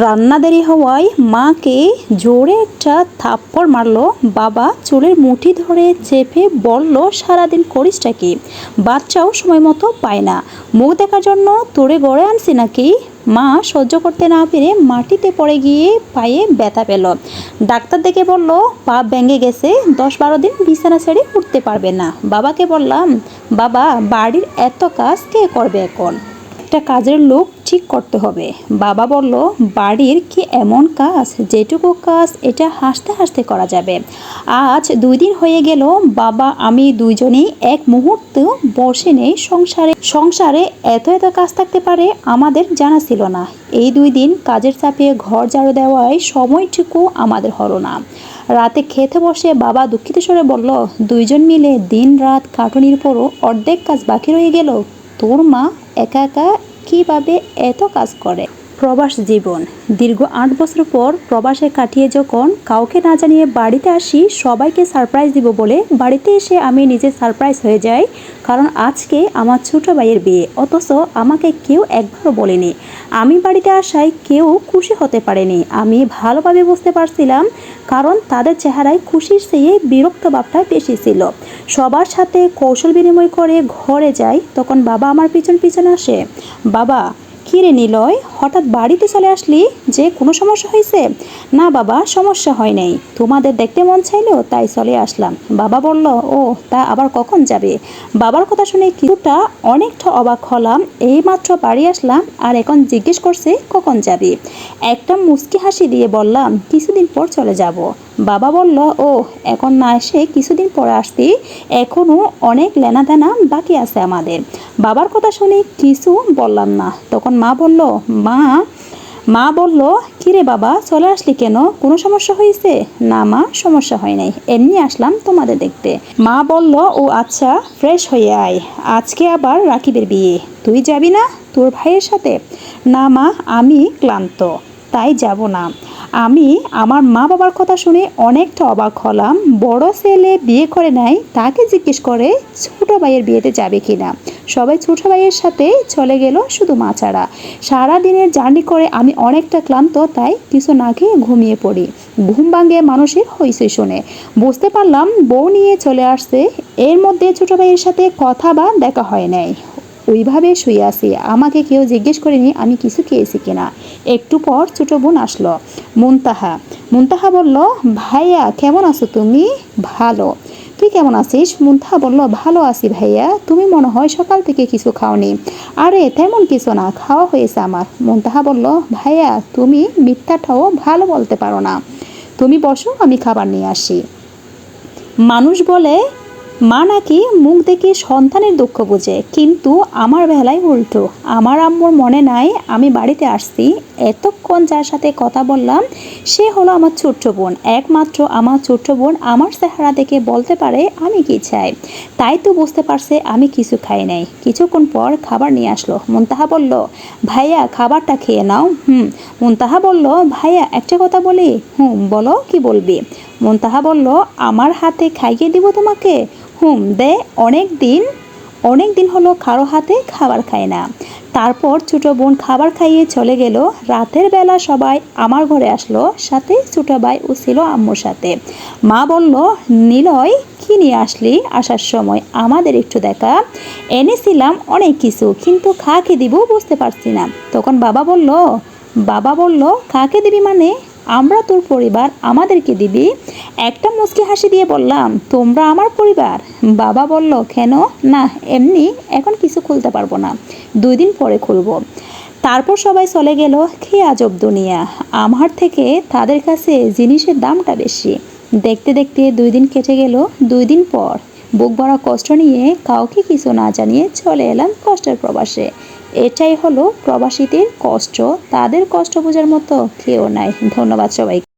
রান্না দেরি হওয়ায় মাকে জোরে একটা থাপ্পড় মারলো। বাবা চুলের মুঠি ধরে চেপে বলল, সারাদিন করিসটা কি? বাচ্চাও সময় মতো পায় না। মুখ দেখার জন্য তোরে গড়ে আনছি নাকি? মা সহ্য করতে না পেরে মাটিতে পড়ে গিয়ে পায়ে ব্যথা পেল। ডাক্তার দেখে বলল পা ভেঙে গেছে, দশ বারো দিন বিছানা ছেড়ে উঠতে পারবে না। বাবাকে বললাম, বাবা, বাড়ির এত কাজ কে করবে এখন? একটা কাজের লোক ঠিক করতে হবে। বাবা বলল, বাড়ির কি এমন কাজ? যেটুকু কাজ, এটা হাসতে হাসতে করা যাবে। আজ দুই দিন হয়ে গেল, বাবা, আমি দুইজনেই এক মুহূর্ত বসে নেই সংসারে। সংসারে এত এত কাজ থাকতে পারে, আমাদের জানা ছিল না। এই দুই দিন কাজের চাপে ঘর ঝাড়ু দেওয়ায় সময়টুকু আমাদের হলো না। রাতে খেতে বসে বাবা দুঃখিত স্বরে বলল, দুইজন মিলে দিন রাত খাটুনির পরও অর্ধেক কাজ বাকি রয়ে গেল। তোর মা একা একা কীভাবে এত কাজ করে? প্রবাস জীবন। দীর্ঘ আট বছর পর প্রবাসে কাটিয়ে যখন কাউকে না জানিয়ে বাড়িতে আসি, সবাইকে সারপ্রাইজ দিব বলে বাড়িতে এসে আমি নিজে সারপ্রাইজ হয়ে যাই, কারণ আজকে আমার ছোট ভাইয়ের বিয়ে। অথচ আমাকে কেউ একবারও বলেনি। আমি বাড়িতে আসায় কেউ খুশি হতে পারেনি। আমি ভালোভাবে বুঝতে পারছিলাম, কারণ তাদের চেহারায় খুশির চেয়ে বিরক্ত ভাবটা বেশি ছিল। সবার সাথে কৌশল বিনিময় করে ঘরে যাই, তখন বাবা আমার পিছন পিছন আসে। বাবা কিরে নিলয়? হঠাৎ বাড়িতে চলে আসলি যে কোনো সমস্যা হয়েছে? না বাবা, সমস্যা হয় নাই। তোমাদের দেখতে মন চাইলো তাই চলে আসলাম। বাবা বলল, ও, তা আবার কখন যাবে? বাবার কথা শুনে কিছুটা অনেকটা অবাক হলাম। এইমাত্র বাড়ি আসলাম আর এখন জিজ্ঞেস করছে, কখন যাবে? একটা মুচকি হাসি দিয়ে বললাম, কিছুদিন পর চলে যাব। বাবা বলল, ও, এখন না এসে কিছুদিন পরে আসতি। এখনও অনেক লেনাদেনা বাকি আছে আমাদের। বাবার কথা শুনে কিছু বললাম না। তখন মা বলল, মা মা। মা বলল, কিরে বাবা, চলে আসলি কেন? কোনো সমস্যা হয়েছে? না মা, সমস্যা হয় নাই। এমনি আসলাম তোমাদের দেখতে। মা বলল, ও আচ্ছা ফ্রেশ হয়ে আয়। আজকে আবার রাকিবের বিয়ে। তুই যাবি না তোর ভাইয়ের সাথে? না মা, আমি ক্লান্ত, তাই যাব না। আমি আমার মা বাবার কথা শুনে অনেকটা অবাক হলাম। বড় ছেলে বিয়ে করে নাই, তাকে জিজ্ঞেস করে ছোট ভাইয়ের বিয়েতে যাবে কি না সবাই ছোটো ভাইয়ের সাথে চলে গেল শুধু মা ছাড়া। সারাদিনের জার্নি করে আমি অনেকটা ক্লান্ত, তাই কিছু না খেয়ে ঘুমিয়ে পড়ি। ঘুম ভাঙে মানুষের হইসই শুনে। বুঝতে পারলাম বউ নিয়ে চলে আসছে। এর মধ্যে ছোটো ভাইয়ের সাথে কথা বা দেখা হয় নাই। ওইভাবে শুয়ে আছি। আমাকে কেউ জিজ্ঞেস করেনি আমি কিছু খেয়েছি কিনা। একটু পর ছোটো বোন আসলো। মুনতাহা। মুনতাহা বলল, ভাইয়া, কেমন আছো তুমি? ভালো। তুই কেমন আছিস? মুন্থা বলল, ভালো আছি ভাইয়া। তুমি মনে হয় সকাল থেকে কিছু খাওনি? আরে, তেমন কিছু না, খাওয়া হয়েছে আমার। মুন্তাহা বলল, ভাইয়া, তুমি মিথ্যাটাও ভালো বলতে পারো না। তুমি বসো, আমি খাবার নিয়ে আসি। মানুষ বলে মা নাকি মুখ দেখে সন্তানের দুঃখ বোঝে, কিন্তু আমার বেলায় উল্টো। আমার আম্মুর মনে নাই, আমি বাড়িতে আসছি। এতক্ষণ যার সাথে কথা বললাম, সে হলো আমার ছোট্ট বোন। একমাত্র আমার ছোট্ট বোন আমার চেহারা দেখে বলতে পারে, আমি কি চাই? তাই তো বুঝতে পারছে, আমি কিছু খাই নাই। কিছুক্ষণ পর খাবার নিয়ে আসলো। মুনতাহা বলল, ভাইয়া, খাবারটা খেয়ে নাও। হুম। মুনতাহা বলল, ভাইয়া, একটা কথা বলি? হুম, বলো, কি বলবি? মুনতাহা বলল, আমার হাতে খাইয়ে দিব তোমাকে? হুম দে অনেক দিন। অনেক দিন হলো কারও হাতে খাবার খায় না। তারপর ছোটো বোন খাবার খাইয়ে চলে গেল। রাতের বেলা সবাই আমার ঘরে আসলো। সাথে ছোটো ভাই ও ছিল আম্মুর সাথে। মা বলল, নিলয়, কি নিয়ে আসলি আসার সময়? আমাদের একটু দেখা। এনেছিলাম অনেক কিছু, কিন্তু খাকে দিব বুঝতে পারছি না। তখন বাবা বলল বাবা বলল, কাকে দিবি মানে? আমরা তোর পরিবার, আমাদেরকে দিবি? একটা মুচকি হাসি দিয়ে বললাম, তোমরা আমার পরিবার। বাবা বলল, কেন? না, এমনি এখন কিছু খুলতে পারব না। দুই দিন পরে খুলব। তারপর সবাই চলে গেল খেয়ে আজব দুনিয়া। আমার থেকে তাদের কাছে জিনিসের দামটা বেশি। দেখতে দেখতে দুই দিন কেটে গেল, দুই দিন পর বুক ভরা কষ্ট নিয়ে কাউকে কিছু না জানিয়ে চলে এলাম কষ্টের প্রবাসে। এটাই হলো প্রবাসীদের কষ্ট। তাদের কষ্ট বোঝার মতো কেউ নাই। ধন্যবাদ সবাই